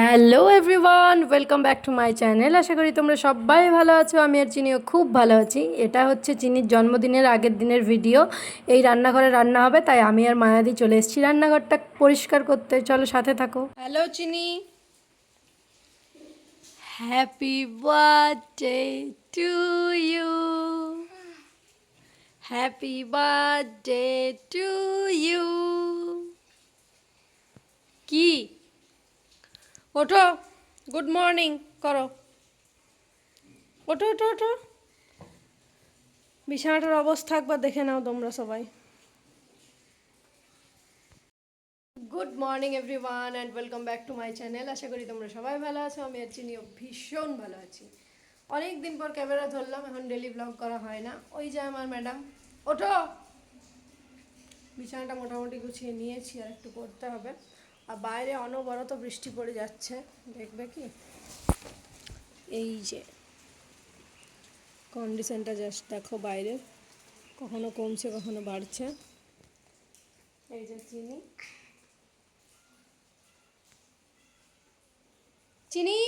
Hello everyone, welcome back to my channel. আশা করি তোমরা সবাই ভালো আছো, আমি আর চিনিও খুব ভালো আছি। এটা হচ্ছে চিনির জন্মদিনের আগের দিনের ভিডিও। এই রান্নাঘরে রান্না হবে, তাই আমি আর মায়াদি চলে এসেছি রান্নাঘরটা পরিষ্কার করতে। চলো সাথে থাকো। হ্যালো চিনি। Happy birthday to you happy birthday to you কি? ওঠো গুড মর্নিং করো। ওঠো ওঠো ওঠো। বিছানাটার অবস্থা একবার দেখে নাও তোমরা সবাই। Good morning everyone and welcome back to my channel আশা করি তোমরা সবাই ভালো আছো, আমি আর চিনিও ভীষণ ভালো আছি। অনেক দিন পর ক্যামেরা ধরলাম, এখন ডেলি ব্লগ করা হয় না। ওই যে আমার ম্যাডাম ওঠো। বিছানাটা মোটামুটি গুছিয়ে নিয়েছি, আর একটু করতে হবে। আর বাইরে অনবরত বৃষ্টি পড়ে যাচ্ছে, দেখবে কি? এই যে কন্ডিশনটা জাস্ট দেখো বাইরে, কখনো কমছে, কখনো বাড়ছে। এই যে চিনি। চিনি?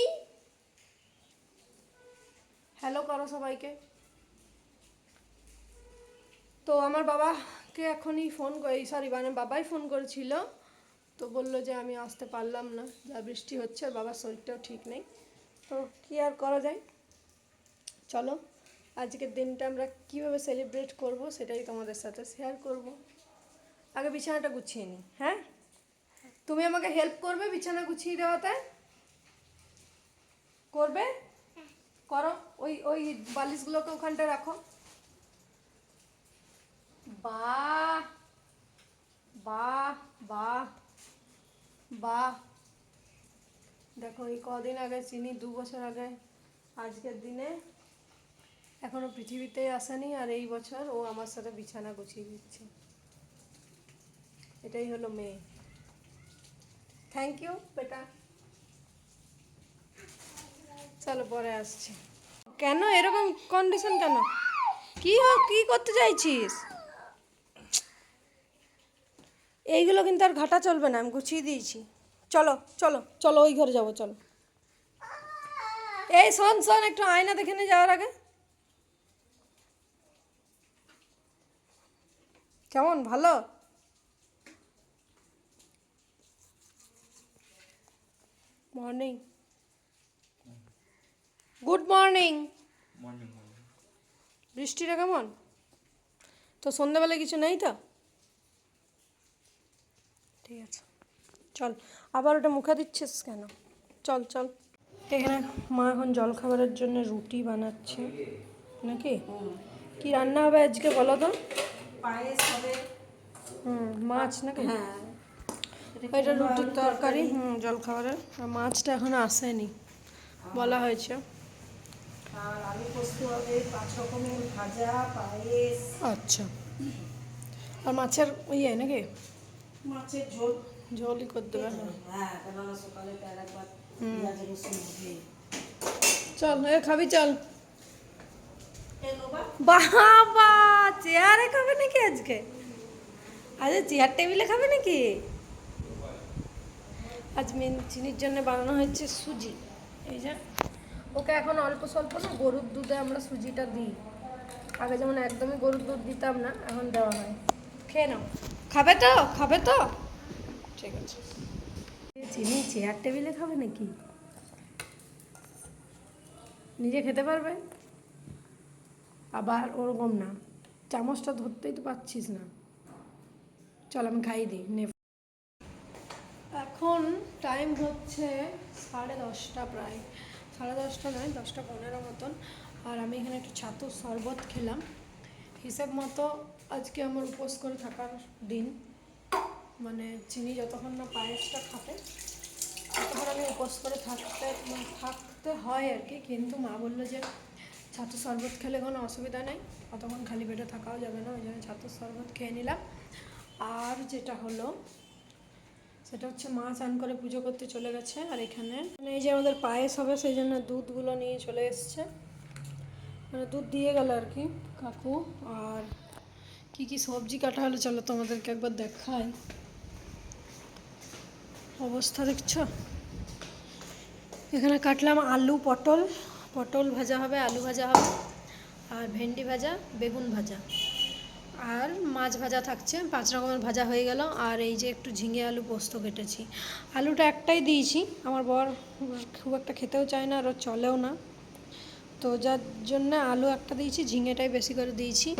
হ্যালো করো সবাইকে। তো আমার বাবাকে এখনই ফোন সরি মানে বাবাই ফোন করেছিল। তো বলল যে আমি আসতে পারলাম না, যা বৃষ্টি হচ্ছে, বাবার শরীরটাও ঠিক নেই। তো কী আর করা যায়? চলো, আজকের দিনটা আমরা কীভাবে সেলিব্রেট করব সেটাই তোমাদের সাথে শেয়ার করব। আগে বিছানাটা গুছিয়ে নিই হ্যাঁ? তুমি আমাকে হেল্প করবে বিছানা গুছিয়ে দেওয়াতে? করবে? করো, ওই ওই বালিশগুলোকে ওখানটা রাখো। বাহ বাহ বাহ। বাহ। দেখো, এই কদিন আগে চিনি, দু বছর আগে, আজকের দিনে, এখনও পৃথিবীতেই আসেনি, আর এই বছর ও আমার সাথে বিছানা গুছিয়ে দিচ্ছে। এটাই হলো মেয়ে। থ্যাংক ইউ বেটা। চলো, পরে আসছি। কেন এরকম কন্ডিশন কেন? কি কি করতে চাইছিস? এইগুলো কিন্তু আর ঘাটা চলবে না আমি গুছিয়ে দিয়েছি। চলো চলো চলো ওই ঘরে যাব চলো। এই শোন শোন একটু আয়না দেখে নিয়ে যাওয়ার আগে। কেমন ভালো? মর্নিং গুড মর্নিং বৃষ্টিটা কেমন? তো সন্ধ্যাবেলা কিছু নেই তো? ঠিক আছে। চল আবার ওটা মুখে দিচ্ছিস কেন? চল চল। এখানে মা এখন জল খাবারের জন্য রুটি বানাচ্ছে। নাকি? কি রান্না হবে আজকে বলো তো? পায়েস হবে। হুম মাছ নাকি? হ্যাঁ। এটা রুটির তরকারি হুম জল খাবারের আর মাছটা এখনও আসেনি বলা হয়েছে। আর আলু পোস্ত হবে পাঁচ রকমের ভাজা পায়েস। আচ্ছা। আর মাছের ইয়ে নাকি? মাছের ঝোল। ঝোলই করে দেবে হ্যাঁ সকালে তার একবার পেঁয়াজ রসুন দিয়ে। চল এ খাবি চল। বাবা চেয়ারে খাবে নাকি আজকে? আজ চেয়ার টেবিলে খাবে নাকি? আজ মেন চিনির জন্য বানানো হয়েছে সুজি। এই যে ওকে এখন অল্প স্বল্প না গরুর দুধে আমরা সুজিটা দিই। আগে যেমন একদমই গরুর দুধ দিতাম না এখন দেওয়া হয়। খেয়ে নাও। খাবে তো খাবে তো? ঠিক আছে। চিনি চেয়ার টেবিলে খাবে নাকি? নিজে খেতে পারবে? আবার ওরকম না। চামচটা ধরতেই তো পাচ্ছিস না। চল আমি খাই দিই নে। এখন টাইম হচ্ছে সাড়ে দশটা প্রায়। সাড়ে দশটা নয় দশটা পনেরো মতন। আর আমি এখানে একটু ছাতুর শরবত খেলাম। হিসেব মতো আজকে আমার উপোস করে থাকার দিন। মানে চিনি যতক্ষণ না পায়েসটা খাবে, ততক্ষণ আমি উপোস করে থাকতে মানে থাকতে হয় আর কি। কিন্তু মা বলল যে ছাতুর শরবত খেলে কোনো অসুবিধা নেই অতক্ষণ খালি পেটে থাকাও যাবে না। ওই জন্য ছাতুর শরবত খেয়ে নিলাম। আর যেটা হলো, সেটা হচ্ছে মা চান করে পুজো করতে চলে গেছে, আর এখানে মানে এই যে আমাদের পায়েস হবে, সেই জন্য দুধগুলো নিয়ে চলে এসছে। মানে দুধ দিয়ে গেল আর কি কাকু। আর কি কি সবজি কাটা হলো চলো তোমাদেরকে একবার দেখাই। অবস্থা দেখছ? এখানে কাটলাম আলু পটল। পটল ভাজা হবে, আলু ভাজা হবে, আর ভেন্ডি ভাজা, বেগুন ভাজা। আর মাছ ভাজা থাকছে, পাঁচ রকমের ভাজা হয়ে গেল। আর এই যে একটু ঝিঙে আলু পোস্ত কেটেছি। আলুটা একটাই দিয়েছি। আমার বর খুব একটা খেতেও চায় না আর চলেও না। তো যার জন্য আলু একটা দিয়েছি, ঝিঙেটাই বেশি করে দিয়েছি।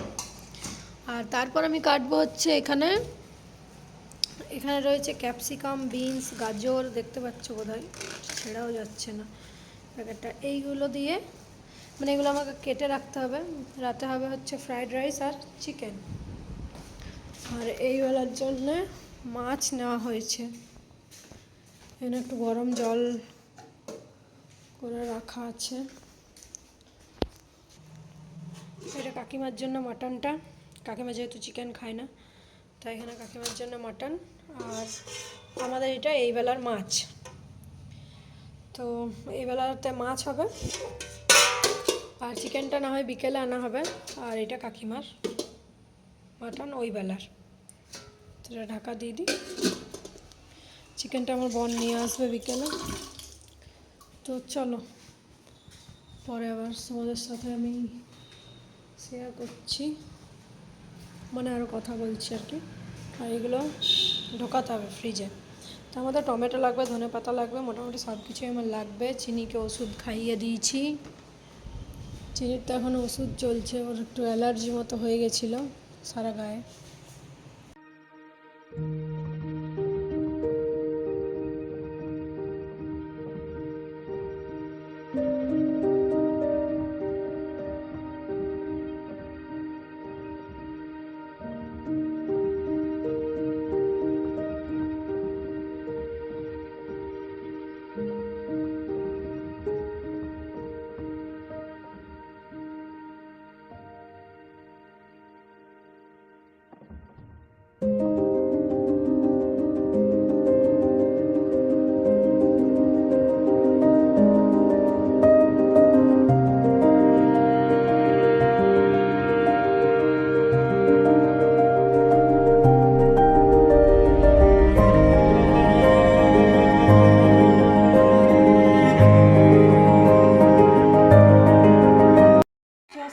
আর তারপর আমি কাটবো হচ্ছে এখানে এখানে রয়েছে ক্যাপসিকাম, বিনস, গাজর, দেখতে পাচ্ছ বোধহয় ছেঁড়াও যাচ্ছে না প্যাকেটটা এইগুলো দিয়ে মানে এগুলো আমাকে কেটে রাখতে হবে, রাতে হবে হচ্ছে ফ্রাইড রাইস আর চিকেন। আর এই বেলার জন্য মাছ নেওয়া হয়েছে। এখানে একটু গরম জল করে রাখা আছে। এটা কাকিমার জন্য মাটনটা। কাকিমা যেহেতু চিকেন খায় না, তাই এখানে কাকিমার জন্য মাটন আর আমাদের এটা এই বেলার মাছ। তো এই বেলাতে মাছ হবে আর চিকেনটা না হয় বিকেলে আনা হবে আর এটা কাকিমার মাটন ওই বেলার তো এটা ঢাকা দিয়ে দিই। চিকেনটা আমার বোন নিয়ে আসবে বিকেলে। তো চলো, পরে আবার তোমাদের সাথে আমি শেয়ার করছি। মানে আরও কথা বলছি আর কি। আর এগুলো ঢোকাতে হবে ফ্রিজে তো আমাদের টমেটো লাগবে, ধনে পাতা লাগবে, মোটামুটি সব কিছুই আমার লাগবে। চিনিকে ওষুধ খাইয়ে দিয়েছি। চিনির তো এখন ওষুধ চলছে, ওর একটু অ্যালার্জি মতো হয়ে গেছিল সারা গায়ে।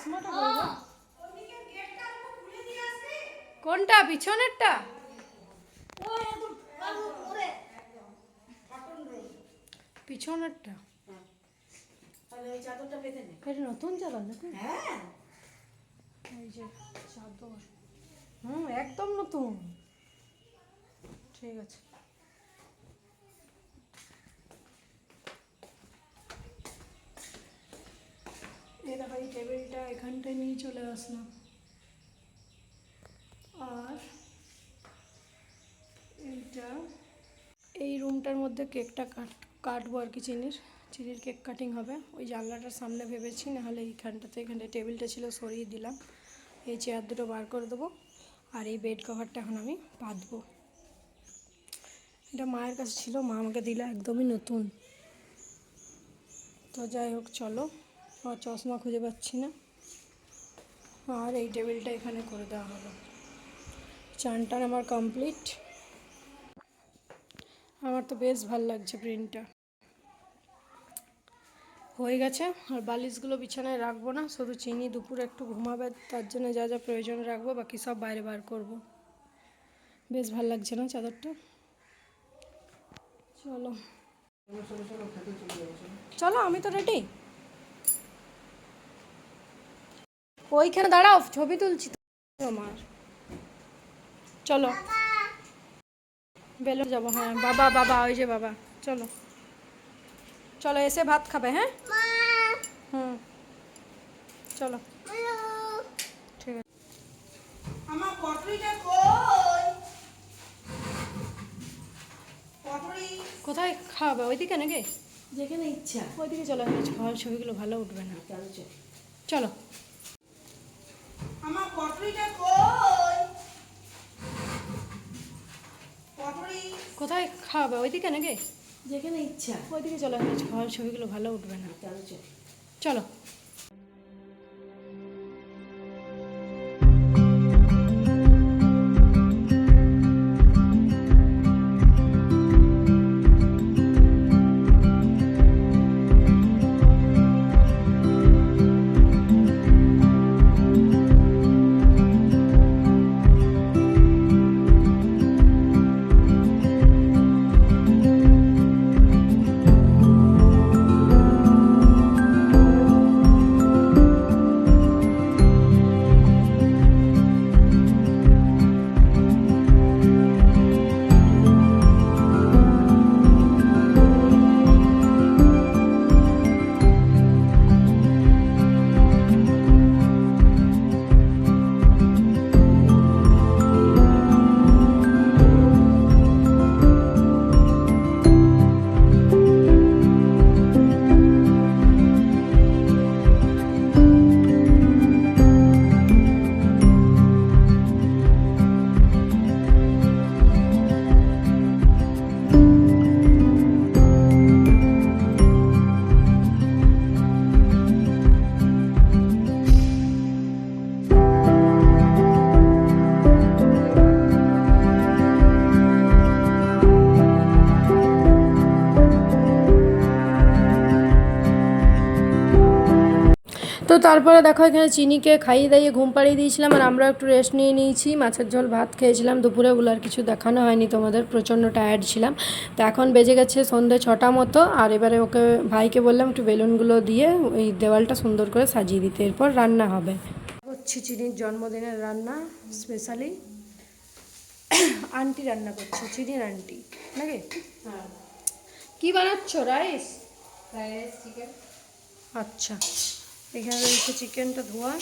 চশমাটা কোনটা? পিছনেরটা? পিছনেরটা। এটা নতুন চাদর নাকি? হ্যাঁ এই যে চাদর। হুম একদম নতুন। ঠিক আছে। দেখো এই টেবিলটা এখানটায় নিয়ে চলে আসলাম আর এইটা এই রুমটার মধ্যে কেকটা কাট, কাটবো আর কি চিনির। চিনির কেক কাটিং হবে। ওই জানলাটার সামনে ভেবেছি, নাহলে এইখানটাতে এখানটা টেবিলটা ছিল, সরিয়ে দিলাম। এই চেয়ার দুটো বার করে দেবো। আর এই বেড কভারটা এখন আমি পাতবো এটা মায়ের কাছে ছিল, মা আমাকে দিলে, একদমই নতুন। তো যাই হোক, চলো। আর চশমা খুঁজে পাচ্ছি না। আর এই টেবিলটা এখানে করে দেওয়া হলো। চানটান আমার কমপ্লিট আমার তো বেশ ভালো লাগছে প্রিন্টটা হয়ে গেছে। আর বালিশগুলো বিছানায় রাখব না, শুধু চিনি, দুপুরে একটু ঘুমাবে, তার জন্য যা যা প্রয়োজন রাখব, বাকি সব বাইরে বার করব। বেশ ভালো লাগছে না চাদরটা? চলো। চলো, আমি তো রেডি ওইখানে দাঁড়াও ছবি তুলছি তো। আমার চলো। বেলো যাব হ্যাঁ। বাবা বাবা ওই যে বাবা। চলো। চলো এসে ভাত খাবে হ্যাঁ? হুম। চলো। ঠিক আছে। আমার পটরিটা কই? পটরি কোথায় খাওয়াবে? ওইদিকে নাকি? যেখানে ইচ্ছা। ওইদিকে চলো এখানে খাওয়ার ছবিগুলো ভালো উঠবে না। চলো। কোথায় খাওয়াবে? ওইদিকে নাকি? যেখানে ইচ্ছা। ওইদিকে চলো খাওয়ার ছবিগুলো ভালো উঠবে না। চলো। তারপরে দেখো এখানে চিনিকে খাইয়ে দাইয়ে ঘুম পাড়িয়ে দিয়েছিলাম আর আমরা একটু রেস্ট নিয়ে নিয়েছি। মাছের ঝোল ভাত খেয়েছিলাম। দুপুরে ওগুলো আর কিছু দেখানো হয়নি তোমাদের প্রচণ্ড টায়ার্ড ছিলাম। তো এখন বেজে গেছে সন্ধে ছটা মতো আর এবারে ওকে ভাইকে বললাম একটু বেলুনগুলো দিয়ে ওই দেওয়ালটা সুন্দর করে সাজিয়ে দিতে এরপর রান্না হবে। হচ্ছে চিনির জন্মদিনের রান্না স্পেশালি আন্টি রান্না করছে চিনির আন্টি নাকি? কি বানাচ্ছ রাইস? রাইস চিকেন আচ্ছা। এখানে রয়েছে চিকেনটা ধোয়া।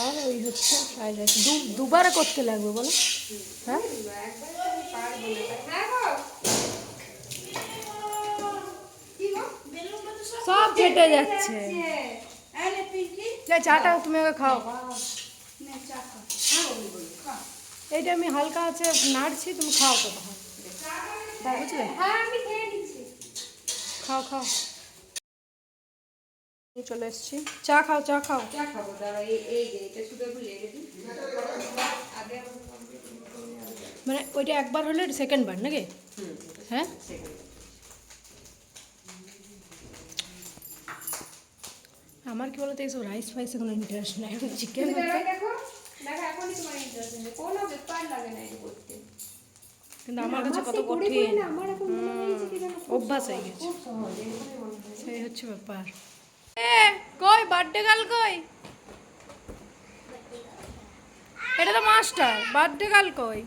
আর ওই হচ্ছে ফ্রাইড রাইস। দুবার করতে লাগবে বলো। হ্যাঁ? সব ফেটে যাচ্ছে। চাটা তুমি আগে খাও। এইটা আমি হালকা আছে নাড়ছি তুমি খাও তো। তখন বুঝলে? খাও খাও। এই চলে এসছি। চা খাও চা খাও। মানে ওইটা একবার হলে সেকেন্ড বার নাকি? হ্যাঁ? আমার কি বলতো এইসব রাইস ফাইসে কোনো ইন্টারেস্ট নাই চিকেন কিন্তু আমার কাছে কত কঠিন। অভ্যাস হয়ে গেছে। সেই হচ্ছে ব্যাপার। কই বার্থডে গার্ল কই? এটা তো মাস্টার বার্থডে গার্ল কই?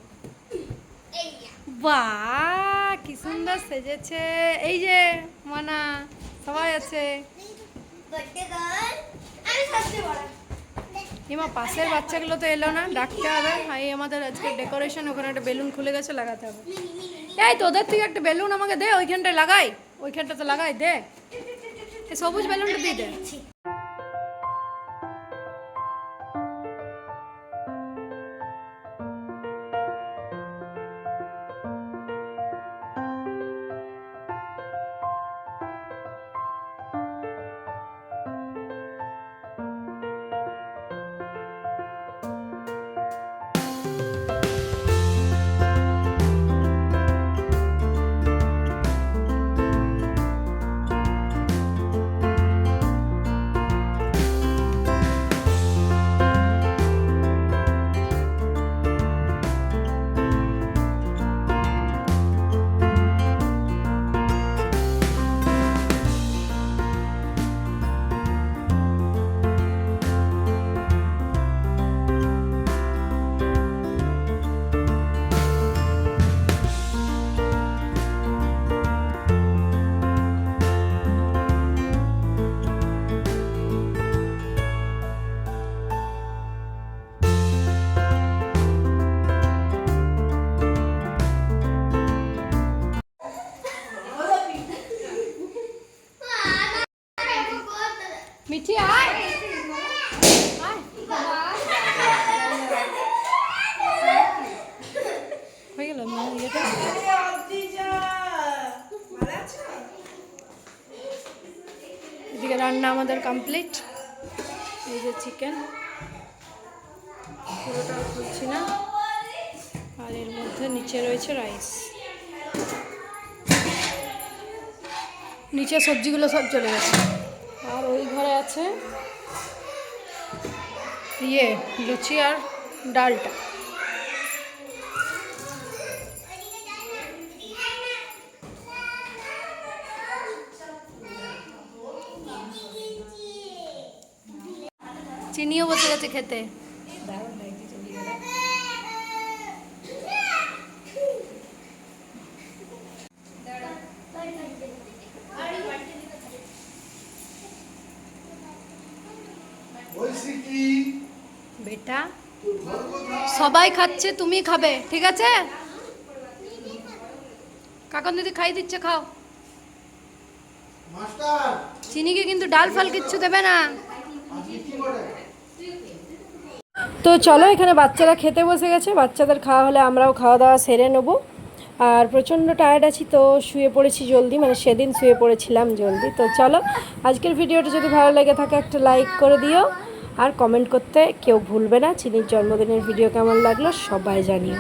বাহ, কি সুন্দর সেজেছে। এই যে, মানা, সবাই আছে। এমা পাশের বাচ্চাগুলো তো এলো না, ডাকতে হবে। এই আমাদের আজকে ডেকোরেশন ওখানে একটা বেলুন খুলে গেছে, লাগাতে হবে। এই, তোদের থেকে একটা বেলুন আমাকে দে, ওইখানটায় লাগাই। ওইখানটা তো লাগাই, দে। সবুজ বেলুনটা দিয়ে দে। রান্না আমাদের কমপ্লিট এই যে চিকেন পুরোটা খুলছি না। আর এর মধ্যে নিচে রয়েছে রাইস নিচে সবজিগুলো সব চলে গেছে। আর ওই ঘরে আছে ইয়ে লুচি আর ডালটা। চিনিও বসে গেছে খেতে। বেটা সবাই খাচ্ছে তুমি খাবে ঠিক আছে? কাকন দিদি খাই দিচ্ছে খাও। চিনিকে কিন্তু ডাল ফাল কিচ্ছু দেবে না। তো চলো এখানে বাচ্চারা খেতে বসে গেছে। বাচ্চাদের খাওয়া হলে আমরাও খাওয়া দাওয়া সেরে নেব। আর প্রচণ্ড টায়ার্ড আছি তো শুয়ে পড়েছি জলদি মানে সেদিন শুয়ে পড়েছিলাম জলদি। তো চলো, আজকের ভিডিওটা যদি ভালো লেগে থাকে একটা লাইক করে দিও। আর কমেন্ট করতে কেউ ভুলবে না, চিনির জন্মদিনের ভিডিও কেমন লাগল সবাই জানিও।